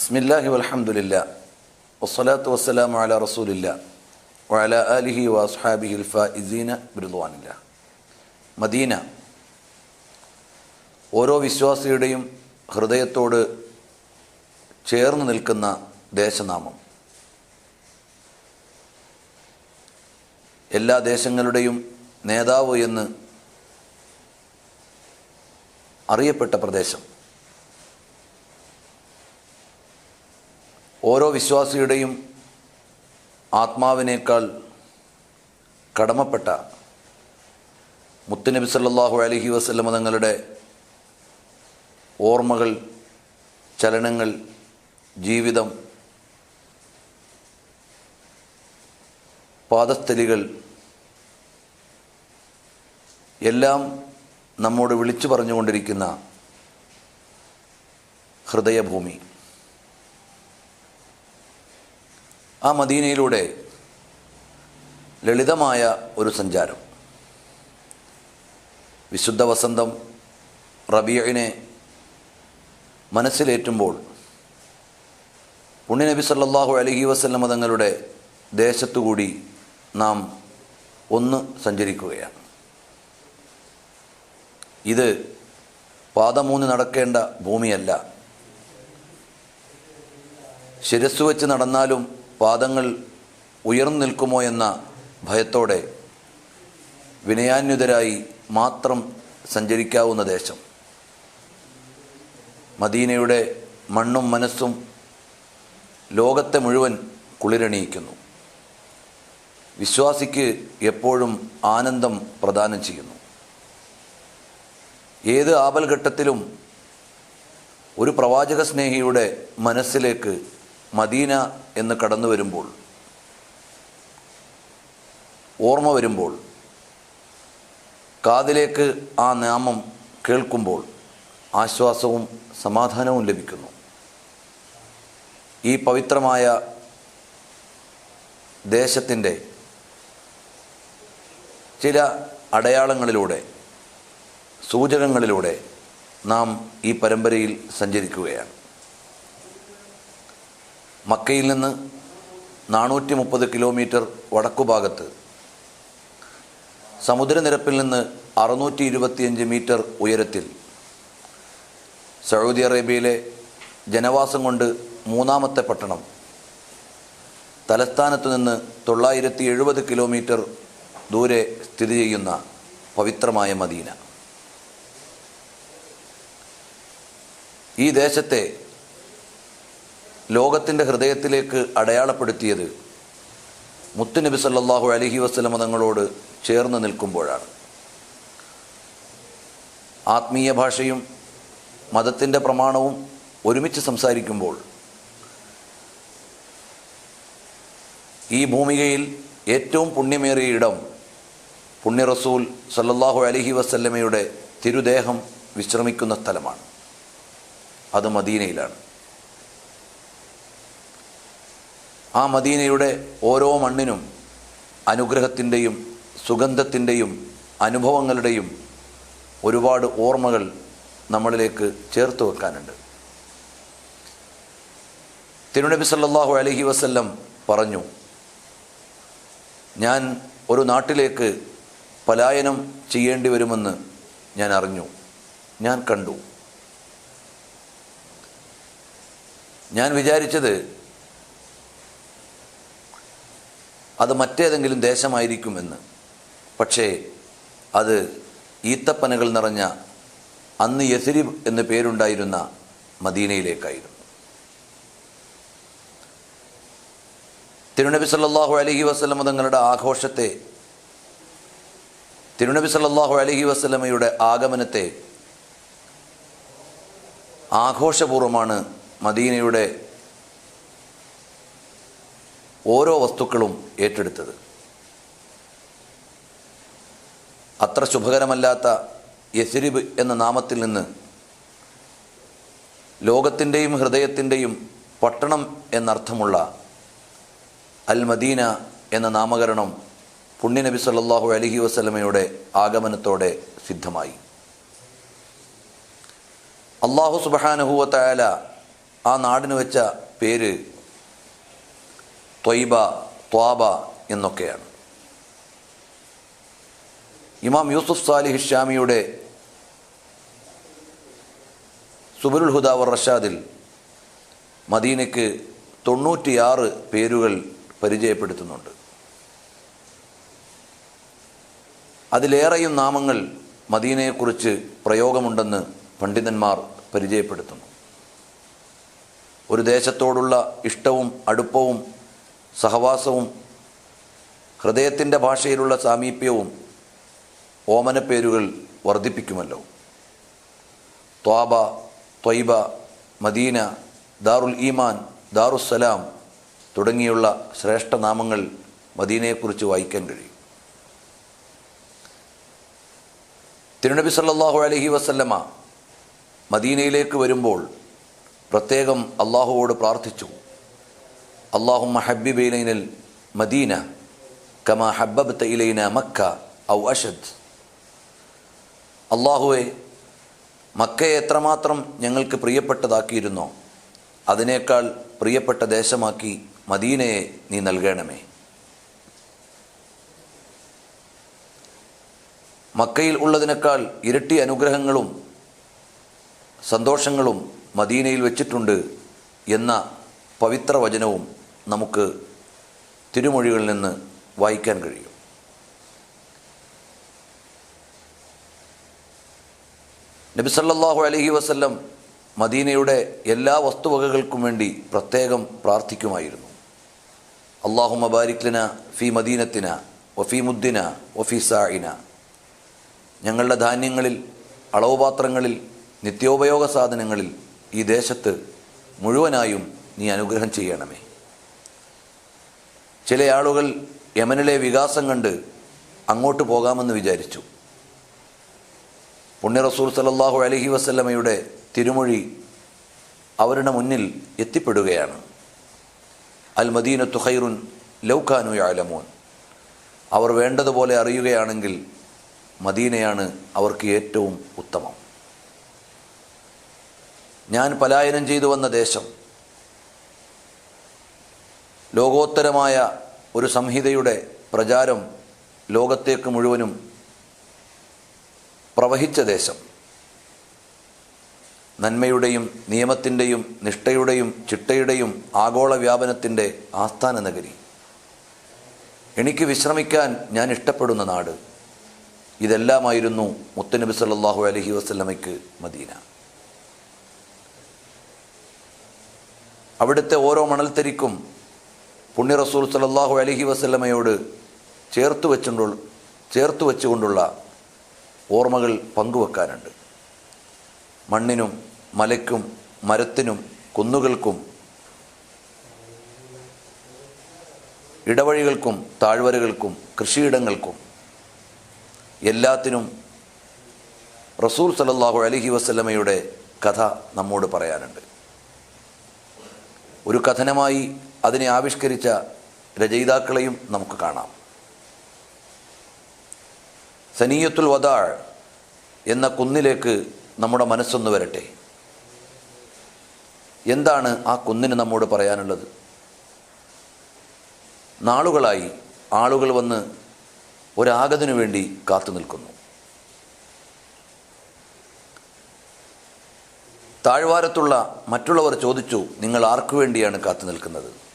ബിസ്മില്ലാഹി വലഹമുല്ല വസ്സലാത്തു വസ്സലാമു അല റസൂലില്ല. വഅല ആലിഹി വഅസ്ഹാബിഹി ഇസീന ബിരുദ്വാനില്ല മദീന ഓരോ വിശ്വാസിയുടെയും ഹൃദയത്തോട് ചേർന്ന് നിൽക്കുന്ന ദേശനാമം. എല്ലാ ദേശങ്ങളുടെയും നേതാവ് എന്ന് അറിയപ്പെട്ട പ്രദേശം. ഓരോ വിശ്വാസിയുടെയും ആത്മാവിനേക്കാൾ കടമപ്പെട്ട മുത്തുനബി സല്ലാഹു അലഹി വസല്ലമ തങ്ങളുടെ ഓർമ്മകൾ ചലനങ്ങൾ ജീവിതം പാദസ്ഥലികൾ എല്ലാം നമ്മോട് വിളിച്ചു പറഞ്ഞുകൊണ്ടിരിക്കുന്ന ഹൃദയഭൂമി. ആ മദീനയിലൂടെ ലളിതമായ ഒരു സഞ്ചാരം. വിശുദ്ധ വസന്തം റബിയനെ മനസ്സിലേറ്റുമ്പോൾ പുണ്യനബി സല്ലല്ലാഹു അലൈഹി വസല്ലമ തങ്ങളുടെ ദേശത്തുകൂടി നാം ഒന്ന് സഞ്ചരിക്കുകയാണ്. ഇത് പാദമൂന്ന് നടക്കേണ്ട ഭൂമിയല്ല. ശിരസ് വെച്ച് നടന്നാലും പാദങ്ങൾ ഉയർന്നു നിൽക്കുമോ എന്ന ഭയത്തോടെ വിനയാന്യുതരായി മാത്രം സഞ്ചരിക്കാവുന്ന ദേശം. മദീനയുടെ മണ്ണും മനസ്സും ലോകത്തെ മുഴുവൻ കുളിരണിയിക്കുന്നു. വിശ്വാസിക്ക് എപ്പോഴും ആനന്ദം പ്രദാനം ചെയ്യുന്നു. ഏത് ആപൽഘട്ടത്തിലും ഒരു പ്രവാചക സ്നേഹിയുടെ മനസ്സിലേക്ക് മദീന എന്ന് കടന്നു വരുമ്പോൾ ഓർമ്മ വരുമ്പോൾ കാതിലേക്ക് ആ നാമം കേൾക്കുമ്പോൾ ആശ്വാസവും സമാധാനവും ലഭിക്കുന്നു. ഈ പവിത്രമായ ദേശത്തിന്റെ ചില അടയാളങ്ങളിലൂടെ സൂചകങ്ങളിലൂടെ നാം ഈ പരമ്പരയിൽ സഞ്ചരിക്കുകയാണ്. മക്കയിൽ നിന്ന് നാനൂറ്റി മുപ്പത് കിലോമീറ്റർ വടക്കുഭാഗത്ത് സമുദ്രനിരപ്പിൽ നിന്ന് അറുന്നൂറ്റി ഇരുപത്തിയഞ്ച് മീറ്റർ ഉയരത്തിൽ സൗദി അറേബ്യയിലെ ജനവാസം കൊണ്ട് മൂന്നാമത്തെ പട്ടണം. തലസ്ഥാനത്തു നിന്ന് തൊള്ളായിരത്തി എഴുപത് കിലോമീറ്റർ ദൂരെ സ്ഥിതി ചെയ്യുന്ന പവിത്രമായ മദീന. ഈ ദേശത്തെ ലോകത്തിന്റെ ഹൃദയത്തിലേക്ക് അടയാളപ്പെടുത്തിയത് മുത്തുനബി സല്ലാഹു അലഹി വസ്ലമ തങ്ങളോട് ചേർന്ന് നിൽക്കുമ്പോഴാണ്. ആത്മീയ ഭാഷയും മതത്തിന്റെ പ്രമാണവും ഒരുമിച്ച് സംസാരിക്കുമ്പോൾ ഈ ഭൂമികയിൽ ഏറ്റവും പുണ്യമേറിയ ഇടം പുണ്യ റസൂൽ സല്ലല്ലാഹു അലഹി വസല്ലമയുടെ തിരുദേഹം വിശ്രമിക്കുന്ന സ്ഥലമാണ്. അത് മദീനയിലാണ്. ആ മദീനയുടെ ഓരോ മണ്ണിനും അനുഗ്രഹത്തിന്റെയും സുഗന്ധത്തിന്റെയും അനുഭവങ്ങളുടെയും ഒരുപാട് ഓർമ്മകൾ നമ്മളിലേക്ക് ചേർത്ത് വെക്കാനുണ്ട്. തിരുനബി സല്ലാഹു അലഹി വസ്ല്ലം പറഞ്ഞു ഞാൻ ഒരു നാട്ടിലേക്ക് പലായനം ചെയ്യേണ്ടി വരുമെന്ന് ഞാൻ അറിഞ്ഞു. ഞാൻ കണ്ടു. ഞാൻ വിചാരിച്ചത് അത് മറ്റേതെങ്കിലും ദേശമായിരിക്കുമെന്ന്. പക്ഷേ അത് ഈത്തപ്പനകൾ നിറഞ്ഞ അന്ന് യസിരി എന്ന് പേരുണ്ടായിരുന്ന മദീനയിലേക്കായിരുന്നു. തിരുനബി സല്ലാഹു അലഹി വസ്ലമ തങ്ങളുടെ ആഘോഷത്തെ തിരുനബി സല്ലാഹു അലഹി വസ്ലമയുടെ ആഗമനത്തെ ആഘോഷപൂർവമാണ് മദീനയുടെ ഓരോ വസ്തുക്കളും ഏറ്റെടുത്തത്. അത്ര ശുഭകരമല്ലാത്ത യസിരിബ് എന്ന നാമത്തിൽ നിന്ന് ലോകത്തിന്റെയും ഹൃദയത്തിന്റെയും പട്ടണം എന്നർത്ഥമുള്ള അൽ മദീന എന്ന നാമകരണം പുണ്യനബി സല്ലാഹു അലഹി വസ്ലമയുടെ ആഗമനത്തോടെ സിദ്ധമായി. അള്ളാഹു സുബഹാനഹുവ തയാല ആ നാടിന് വെച്ച പേര് ത്വയ്ബ ത്വാബ എന്നൊക്കെയാണ്. ഇമാം യൂസുഫ് സാലിഹ് ഷാമിയുടെ സുബരുൽ ഹുദാവർ റഷാദിൽ മദീനയ്ക്ക് തൊണ്ണൂറ്റിയാറ് പേരുകൾ പരിചയപ്പെടുത്തുന്നുണ്ട്. അതിലേറെയും നാമങ്ങൾ മദീനയെക്കുറിച്ച് പ്രയോഗമുണ്ടെന്ന് പണ്ഡിതന്മാർ പരിചയപ്പെടുത്തുന്നു. ഒരു ദേശത്തോടുള്ള ഇഷ്ടവും അടുപ്പവും സഹവാസവും ഹൃദയത്തിന്റെ ഭാഷയിലുള്ള സാമീപ്യവും ഓമനപ്പേരുകൾ വർദ്ധിപ്പിക്കുമല്ലോ. ത്വാബ ത്വയ്ബ മദീന ദാറുൽ ഈമാൻ ദാറുസ്സലാം തുടങ്ങിയുള്ള ശ്രേഷ്ഠനാമങ്ങൾ മദീനയെക്കുറിച്ച് വായിക്കാൻ കഴിയും. തിരുനബി സല്ലാഹു അലഹി വസല്ലമ മദീനയിലേക്ക് വരുമ്പോൾ പ്രത്യേകം അള്ളാഹുവോട് പ്രാർത്ഥിച്ചു. അള്ളാഹുമ്മ إلينا മദീന كما حببت إلينا മക്ക ഔ അഷദ്. അള്ളാഹുവെ മക്കയെ എത്രമാത്രം ഞങ്ങൾക്ക് പ്രിയപ്പെട്ടതാക്കിയിരുന്നോ അതിനേക്കാൾ പ്രിയപ്പെട്ട ദേശമാക്കി മദീനയെ നീ നൽകണമേ. മക്കയിൽ ഉള്ളതിനേക്കാൾ ഇരട്ടി അനുഗ്രഹങ്ങളും സന്തോഷങ്ങളും മദീനയിൽ വെച്ചിട്ടുണ്ട് എന്ന പവിത്ര വചനവും നമുക്ക് തിരുമൊഴികളിൽ നിന്ന് വായിക്കാൻ കഴിയും. നബി സല്ലല്ലാഹു അലൈഹി വസല്ലം മദീനയുടെ എല്ലാ വസ്തുവകകൾക്കും വേണ്ടി പ്രത്യേകം പ്രാർത്ഥിക്കുമായിരുന്നു. അള്ളാഹു മബാരിക്ലിന ഫി മദീനത്തിന വഫി മുദ്ദിന വഫി സായിന ഞങ്ങളുടെ ധാന്യങ്ങളിൽ അളവുപാത്രങ്ങളിൽ നിത്യോപയോഗ സാധനങ്ങളിൽ ഈ ദേശത്ത് മുഴുവനായും നീ അനുഗ്രഹം ചെയ്യണമേ. ചില ആളുകൾ യമനിലെ വികാസം കണ്ട് അങ്ങോട്ട് പോകാമെന്ന് വിചാരിച്ചു. പുണ്യ റസൂൽ സലല്ലാഹു അലഹി വസ്ല്ലമയുടെ തിരുമൊഴി അവരുടെ മുന്നിൽ എത്തിപ്പെടുകയാണ്. അൽ മദീന തുഹൈറുൻ ലൗഖാനു ആലമോൻ അവർ വേണ്ടതുപോലെ അറിയുകയാണെങ്കിൽ മദീനയാണ് അവർക്ക് ഏറ്റവും ഉത്തമം. ഞാൻ പലായനം ചെയ്തു വന്ന ദേശം ലോകോത്തരമായ ഒരു സംഹിതയുടെ പ്രചാരം ലോകത്തേക്ക് മുഴുവനും പ്രവഹിച്ച ദേശം. നന്മയുടെയും നിയമത്തിന്റെയും നിഷ്ഠയുടെയും ചിട്ടയുടെയും ആഗോള വ്യാപനത്തിന്റെ ആസ്ഥാന നഗരി. എനിക്ക് വിശ്രമിക്കാൻ ഞാൻ ഇഷ്ടപ്പെടുന്ന നാട് ഇതെല്ലാമായിരുന്നു മുത്തനബി സല്ലാഹു അലഹി വസ്ലമയ്ക്ക് മദീന. അവിടുത്തെ ഓരോ മണൽത്തരിക്കും പുണ്യ റസൂൽ സലല്ലാഹു അലഹി വസല്ലമയോട് ചേർത്ത് വെച്ചുകൊണ്ടു ചേർത്ത് വെച്ചുകൊണ്ടുള്ള ഓർമ്മകൾ പങ്കുവെക്കാനുണ്ട്. മണ്ണിനും മലയ്ക്കും മരത്തിനും കുന്നുകൾക്കും ഇടവഴികൾക്കും താഴ്വരകൾക്കും കൃഷിയിടങ്ങൾക്കും എല്ലാത്തിനും റസൂൽ സലല്ലാഹു അലഹി വസ്ലമയുടെ കഥ നമ്മോട് പറയാനുണ്ട്. ഒരു കഥനമായി അതിനെ ആവിഷ്കരിച്ച രചയിതാക്കളെയും നമുക്ക് കാണാം. സനീയത്തുൽ വദാൾ എന്ന കുന്നിലേക്ക് നമ്മുടെ മനസ്സൊന്ന് വരട്ടെ. എന്താണ് ആ കുന്നിന് നമ്മോട് പറയാനുള്ളത്? നാളുകളായി ആളുകൾ വന്ന് ഒരാഗതിനു വേണ്ടി കാത്തു നിൽക്കുന്നു. താഴ്വാരത്തുള്ള മറ്റുള്ളവർ ചോദിച്ചു നിങ്ങൾ ആർക്കു വേണ്ടിയാണ് കാത്തു നിൽക്കുന്നത്?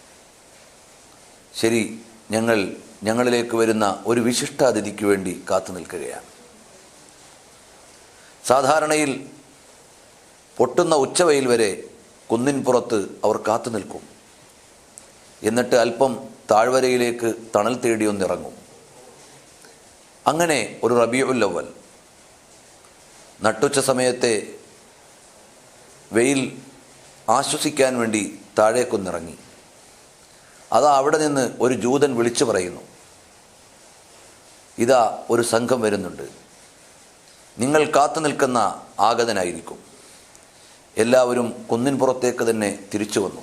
ശരി ഞങ്ങൾ ഞങ്ങളിലേക്ക് വരുന്ന ഒരു വിശിഷ്ടാതിഥിക്ക് വേണ്ടി കാത്തു നിൽക്കുകയാണ്. സാധാരണയിൽ പൊട്ടുന്ന ഉച്ചവയിൽ വരെ കുന്നിൻ പുറത്ത് അവർ കാത്തു നിൽക്കും. എന്നിട്ട് അല്പം താഴ്വരയിലേക്ക് തണൽ തേടിയൊന്നിറങ്ങും. അങ്ങനെ ഒരു റബിയുല്ലവൽ നട്ടുച്ച സമയത്തെ വെയിൽ ആശ്വസിക്കാൻ വേണ്ടി താഴേക്കൊന്നിറങ്ങി. അത് അവിടെ നിന്ന് ഒരു ജൂതൻ വിളിച്ചു പറയുന്നു. ഇതാ ഒരു സംഘം വരുന്നുണ്ട്. നിങ്ങൾ കാത്തു നിൽക്കുന്ന ആഗതനായിരിക്കും. എല്ലാവരും കുന്നിൻ പുറത്തേക്ക് തന്നെ തിരിച്ചു വന്നു.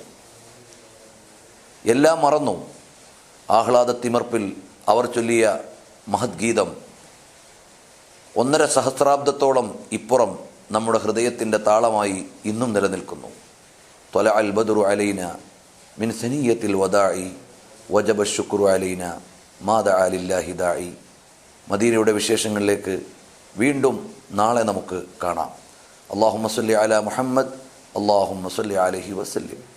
എല്ലാം മറന്നു. ആഹ്ലാദ തിമർപ്പിൽ അവർ ചൊല്ലിയ മഹദ്ഗീതം ഒന്നര സഹസ്രാബ്ദത്തോളം ഇപ്പുറം നമ്മുടെ ഹൃദയത്തിന്റെ താളമായി ഇന്നും നിലനിൽക്കുന്നു. തൊല അൽബദുർ ബദുറു അലൈന മിൻ സനീയത്തിൽ വദായി വജബ ഷുക്രു അലീന മാദ അലില്ലാഹി ദായി മദീനയുടെ വിശേഷങ്ങളിലേക്ക് വീണ്ടും നാളെ നമുക്ക് കാണാം. അള്ളാഹു മസ്ല്ലി അല മുഹമ്മദ് അള്ളാഹു മസ്ല്ലി അലഹി വസ്ല്ലിം.